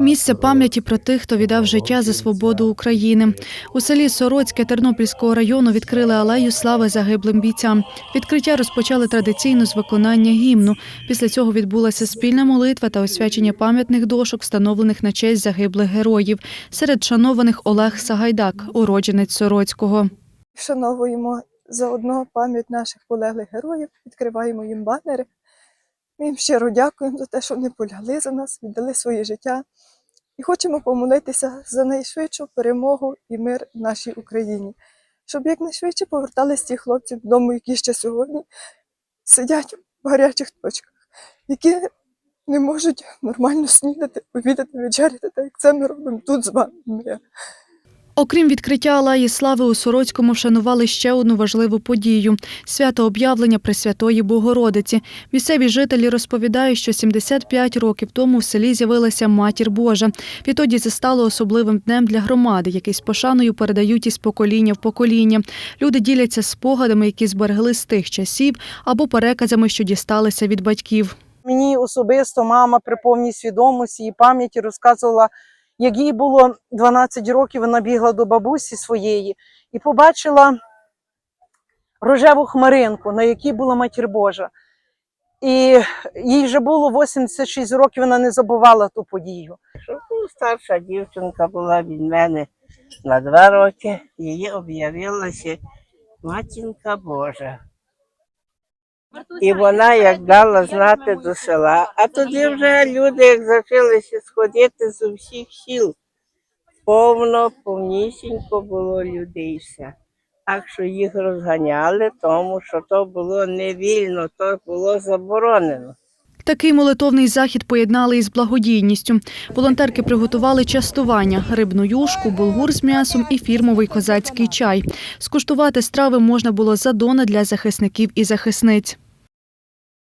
Місце пам'яті про тих, хто віддав життя за свободу України. У селі Сороцьке Тернопільського району відкрили алею слави загиблим бійцям. Відкриття розпочали традиційно з виконання гімну. Після цього відбулася спільна молитва та освячення пам'ятних дошок, встановлених на честь загиблих героїв. Серед шанованих Олег Сагайдак, уродженець Сороцького. Вшановуємо заодно пам'ять наших полеглих героїв, відкриваємо їм банери. Ми їм щиро дякуємо за те, що вони полягли за нас, віддали своє життя. І хочемо помолитися за найшвидшу перемогу і мир в нашій Україні, щоб якнайшвидше повертались ті хлопці додому, які ще сьогодні сидять в гарячих точках, які не можуть нормально снідати, повідати, вечеряти, так як це ми робимо тут з вами. Окрім відкриття алеї слави у Сороцькому вшанували ще одну важливу подію свято об'явлення Пресвятої Богородиці. Місцеві жителі розповідають, що 75 років тому в селі з'явилася Матір Божа. Відтоді це стало особливим днем для громади, який з пошаною передають із покоління в покоління. Люди діляться спогадами, які зберегли з тих часів, або переказами, що дісталися від батьків. Мені особисто мама при повній свідомості і пам'яті розказувала, як їй було 12 років, вона бігла до бабусі своєї і побачила рожеву хмаринку, на якій була матір Божа. І їй вже було 86 років, вона не забувала ту подію. Старша дівчинка була від мене на два роки, її об'явилася матінка Божа. І вона як дала знати до села. А тоді вже люди, як зачалися сходити з усіх сіл, повно, повнісінько було людей все. Так що їх розганяли, тому що то було не вільно, то було заборонено. Такий молитовний захід поєднали із благодійністю. Волонтерки приготували частування – рибну юшку, булгур з м'ясом і фірмовий козацький чай. Скуштувати страви можна було за дона для захисників і захисниць.